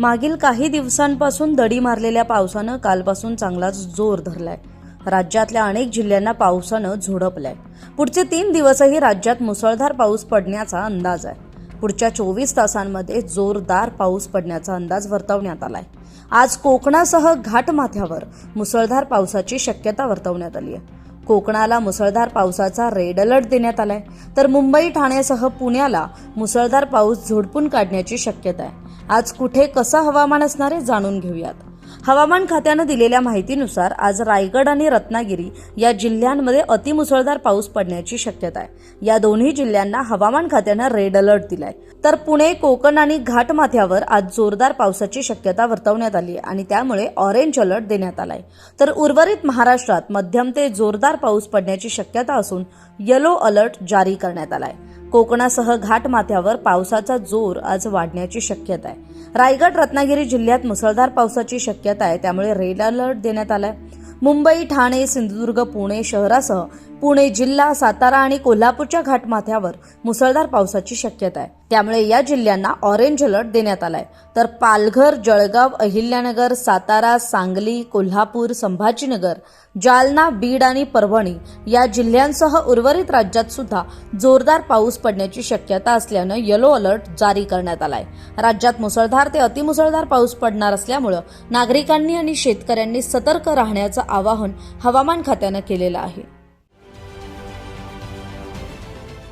मागील काही दिवसांपासून दडी मारलेल्या पावसानं कालपासून चांगलाच जोर धरलाय. राज्यातल्या अनेक जिल्ह्यांना पावसानं झोडपलंय. पुढचे तीन दिवसही राज्यात मुसळधार पाऊस पडण्याचा अंदाज आहे. पुढच्या चोवीस तासांमध्ये जोरदार पाऊस पडण्याचा अंदाज वर्तवण्यात आलाय. आज कोकणासह घाटमाथ्यावर मुसळधार पावसाची शक्यता वर्तवण्यात आली आहे. कोकणाला मुसळधार पावसाचा रेड अलर्ट देण्यात आलाय. तर मुंबई ठाण्यासह पुण्याला मुसळधार पाऊस झोडपून काढण्याची शक्यता आहे. आज कुठे कसं हवामान असणार आहे जाणून घेऊयात. हवामान खात्यानं दिलेल्या माहितीनुसार आज रायगड आणि रत्नागिरी या जिल्ह्यांमध्ये अतिमुसळधार पाऊस पडण्याची शक्यता आहे. या दोन्ही जिल्ह्यांना हवामान खात्यानं रेड अलर्ट दिलाय. तर पुणे कोकण आणि घाटमाथ्यावर आज जोरदार पावसाची शक्यता वर्तवण्यात आली आहे आणि त्यामुळे ऑरेंज अलर्ट देण्यात आलाय. तर उर्वरित महाराष्ट्रात मध्यम ते जोरदार पाऊस पडण्याची शक्यता असून येलो अलर्ट जारी करण्यात आलाय. कोकणासह घाटमाथ्यावर पावसाचा जोर आज वाढण्याची शक्यता आहे. रायगड रत्नागिरी जिल्ह्यात मुसळधार पावसाची शक्यता आहे त्यामुळे रेड अलर्ट देण्यात आलाय. मुंबई ठाणे सिंधुदुर्ग पुणे शहरासह पुणे जिल्हा सातारा आणि कोल्हापूरच्या घाटमाथ्यावर मुसळधार पावसाची शक्यता आहे. त्यामुळे या जिल्ह्यांना ऑरेंज अलर्ट देण्यात आलाय. तर पालघर जळगाव अहिल्यानगर सातारा सांगली कोल्हापूर संभाजीनगर जालना बीड आणि परभणी या जिल्ह्यांसह उर्वरित राज्यात सुद्धा जोरदार पाऊस पडण्याची शक्यता असल्यानं येलो अलर्ट जारी करण्यात आलाय. राज्यात मुसळधार ते अतिमुसळधार पाऊस पडणार असल्यामुळं नागरिकांनी आणि शेतकऱ्यांनी सतर्क राहण्याचं आवाहन हवामान खात्यानं केलेलं आहे.